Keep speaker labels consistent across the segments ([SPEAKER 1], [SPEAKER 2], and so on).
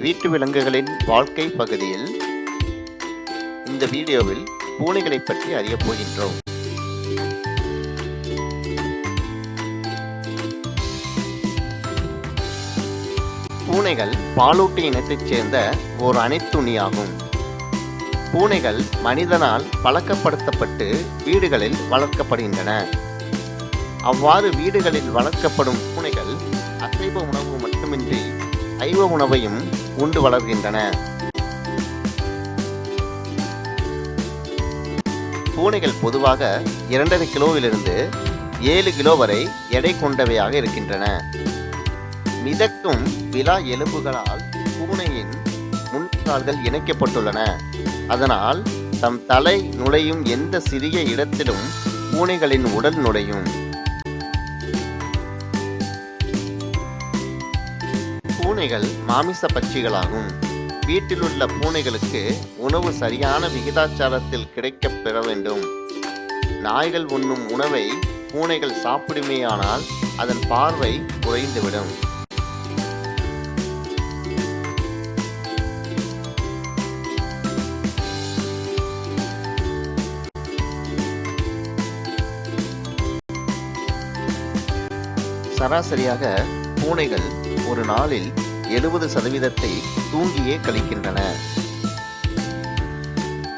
[SPEAKER 1] வீட்டு விலங்குகளின் வாழ்க்கை பகுதியில் இந்த வீடியோவில் பூனைகளை பற்றி அறியப் போகின்றோம். பூனைகள் பாலூட்டி இனத்தைச் சேர்ந்த ஓர் அனைத்துணியாகும். பூனைகள் மனிதனால் பழக்கப்படுத்தப்பட்டு வீடுகளில் வளர்க்கப்படுகின்றன. அவ்வாறு வீடுகளில் வளர்க்கப்படும் பூனைகள் அசைவ உணவு மட்டுமின்றி சைவ உணவையும் உண்டு வளர்கின்றன. பூனைகள் பொதுவாக இரண்டரை கிலோவிலிருந்து ஏழு கிலோ வரை எடை கொண்டவையாக இருக்கின்றன. மிதக்கும் விலா எலும்புகளால் பூனையின் முன்கால்கள் இணைக்கப்பட்டுள்ளன. அதனால் தம் தலை நுழையும் எந்த சிறிய இடத்திலும் பூனைகளின் உடல் நுழையும். பூனைகள் மாமிச பட்சிகளாகும். வீட்டில் உள்ள பூனைகளுக்கு உணவு சரியான விகிதாச்சாரத்தில் கிடைக்கப் பெற வேண்டும். நாய்கள் உண்ணும் உணவை பூனைகள் சாப்பிடுமேயானால் அதன் பார்வை குறைந்துவிடும். சராசரியாக பூனைகள் ஒரு நாளில் எழுபது சதவீதத்தை தூங்கியே கழிக்கின்றன.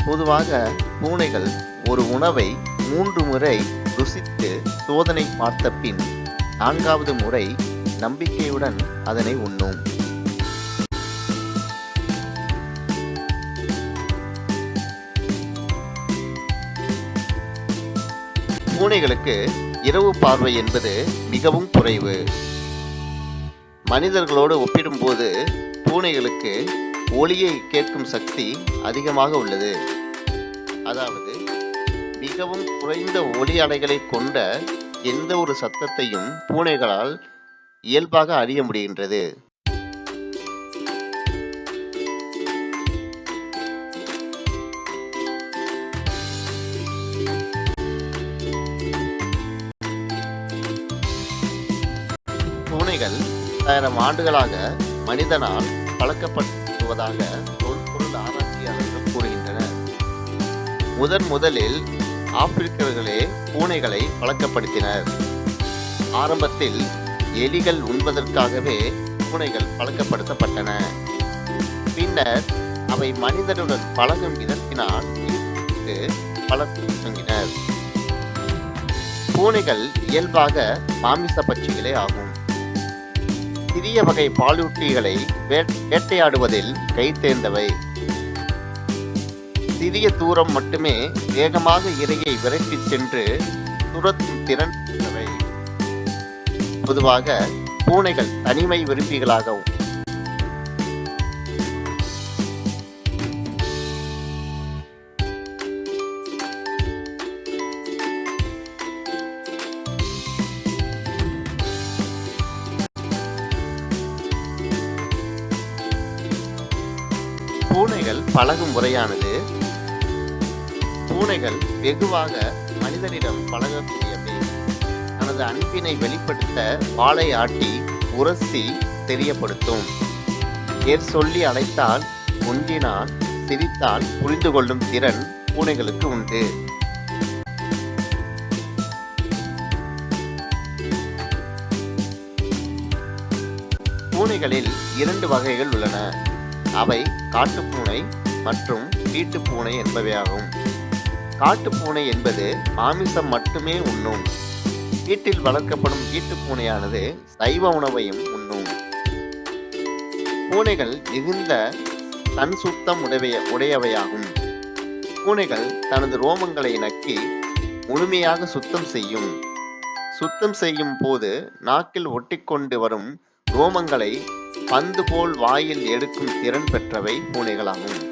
[SPEAKER 1] பொதுவாக பூனைகள் ஒரு உணவை மூன்று முறை ருசித்து சோதனை பார்த்த பின் நான்காவது முறை நம்பிக்கையுடன் அதனை உண்ணும். பூனைகளுக்கு இரவு பார்வை என்பது மிகவும் குறைவு. மனிதர்களோடு ஒப்பிடும்போது பூனைகளுக்கு ஒளியை கேட்கும் சக்தி அதிகமாக உள்ளது. அதாவது மிகவும் குறைந்த ஒலி அலைகளை கொண்ட எந்த ஒரு சத்தத்தையும் பூனைகளால் இயல்பாக அறிய முடிகின்றது. பத்தாயிரம் ஆண்டுகளாக மனிதனால் பழக்கப்படுத்துவதாக தொல்பொருள் ஆராய்ச்சியாளர்கள் கூறுகின்றனர். முதன் முதலில் ஆப்பிரிக்கர்களே பூனைகளை பழக்கப்படுத்தினர். ஆரம்பத்தில் எலிகள் உண்பதற்காகவே பூனைகள் பழக்கப்படுத்தப்பட்டன. பின்னர் அவை மனிதனுடன் பழகும் விதத்தினால் ஈர்த்து தொடங்கினர் பூனைகள் இயல்பாக மாமிச பட்சிகளே ஆகும். சிறிய வகை பாலூட்டிகளை வேட்டையாடுவதில் கை தேர்ந்தவை. சிறிய தூரம் மட்டுமே வேகமாக இரையை விரட்டி சென்று துரத்தும் திறன் பொதுவாக பூனைகள் தனிமை விரும்பிகளாகவும் பூனைகள் பழகும் முறையானது. பூனைகள் வெகுவாக மனிதனிடம் பழகக்கூடியவை. தனது அன்பினை வெளிப்படுத்த வாளை ஆட்டி உரசி தெரியப்படுத்தும். ஏர் சொல்லி அழைத்தால் ஒன்றினால் சிரித்தால் புரிந்து கொள்ளும் திறன் பூனைகளுக்கு உண்டு. பூனைகளில் இரண்டு வகைகள் உள்ளன. அவை காட்டுப்பூனை மற்றும் வீட்டுப்பூனை என்பவையாகும். காட்டுப்பூனை என்பது மாமிசம் மட்டுமே உண்ணும். வீட்டில் வளர்க்கப்படும் வீட்டுப்பூனையானது சைவ உணவையும் உண்ணும். பூனைகள் மிகுந்த தன் சுத்தம் உடைய உடையவையாகும். பூனைகள் தனது ரோமங்களை நக்கி முழுமையாக சுத்தம் செய்யும். சுத்தம் செய்யும் போது நாக்கில் ஒட்டிக்கொண்டு வரும் ரோமங்களை பந்து போல் வாயில் எடுக்கும் திறன் பெற்றவை பூனைகளாகும்.